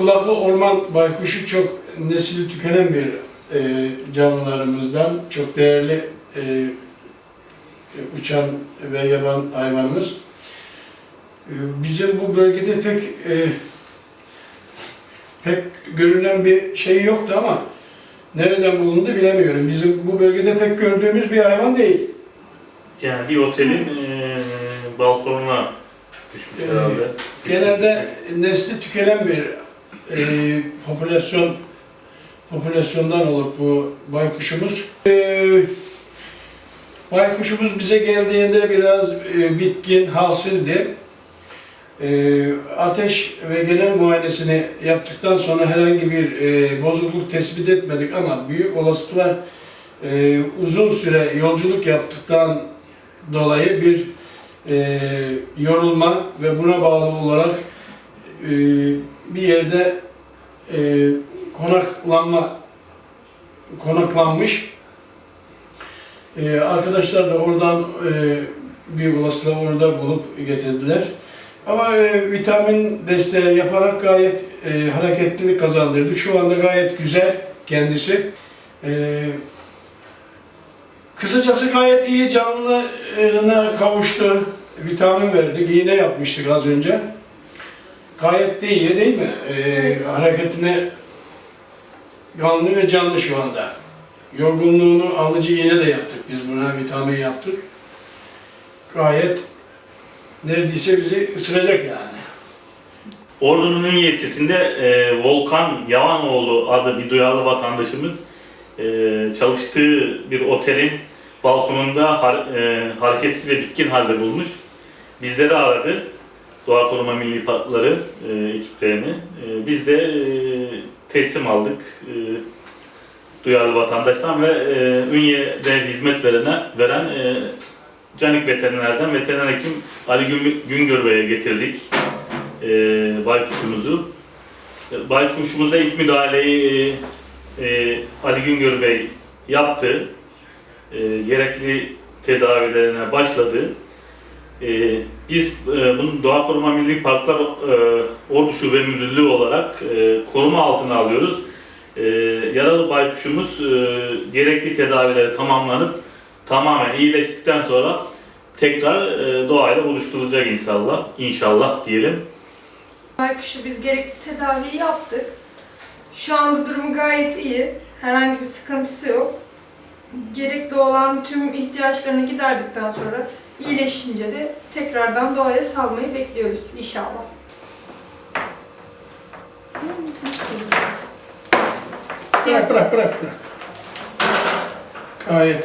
kulaklı orman baykuşu çok nesli tükenen bir e, canlılarımızdan, çok değerli e, uçan ve yaban hayvanımız. E, bizim bu bölgede pek e, pek görünen bir şey yoktu ama nereden bulundu bilemiyorum. Bizim bu bölgede pek gördüğümüz bir hayvan değil. Yani bir otelin eee balkonuna düşmüş Ee, herhalde. Genelde nesli tükenen bir e, popülasyon popülasyondan olup bu baykuşumuz. E, baykuşumuz bize geldiğinde biraz e, bitkin, halsizdi. E, ateş ve genel muayenesini yaptıktan sonra herhangi bir e, bozukluk tespit etmedik ama büyük olasılıkla e, uzun süre yolculuk yaptıktan dolayı bir e, yorulma ve buna bağlı olarak e, bir yerde e, konaklanma konaklanmış. E, arkadaşlar da oradan e, bir olasılıkla orada bulup getirdiler. Ama e, vitamin desteği yaparak gayet e, hareketlilik kazandırdık. Şu anda gayet güzel kendisi. E, Kısacası gayet iyi canlılığına kavuştu. Vitamin verdik, iğne yapmıştık az önce. Gayet de iyi değil mi? Ee, Evet. hareketine canlı ve canlı şu anda. Yorgunluğunu alıcı iğne de yaptık biz buna, vitamin yaptık. Gayet neredeyse bizi ısıracak yani. Ordu'nun Ünye ilçesinde eee, Volkan Yavanoğlu adı bir duyarlı vatandaşımız eee, çalıştığı bir otelin balkonunda har- eee, hareketsiz ve bitkin halde bulmuş. Bizleri aradı. Doğa Koruma Milli Parkları eee, ekiplerini. Eee, biz de eee, teslim aldık eee, duyarlı vatandaştan ve eee Ünye'de hizmet verene, veren eee Canik Veteriner'den veteriner hekim Ali Gün- Güngör Bey'e getirdik e, baykuşumuzu. E, Baykuşumuza ilk müdahaleyi e, e, Ali Güngör Bey yaptı. E, gerekli tedavilerine başladı. E, biz e, bunu Doğa Koruma Milli Parklar e, Ordu Şube Müdürlüğü olarak e, koruma altına alıyoruz. E, yaralı baykuşumuz e, gerekli tedavileri tamamlanıp tamamen iyileştikten sonra tekrar e, doğayla buluşturulacak inşallah. İnşallah diyelim. Baykuşu biz gerekli tedaviyi yaptık. Şu anda durumu gayet iyi. Herhangi bir sıkıntısı yok. Gerekli olan tüm ihtiyaçlarını giderdikten sonra iyileşince de tekrardan doğaya salmayı bekliyoruz inşallah. Bırak bırak bırak. bırak. Gayet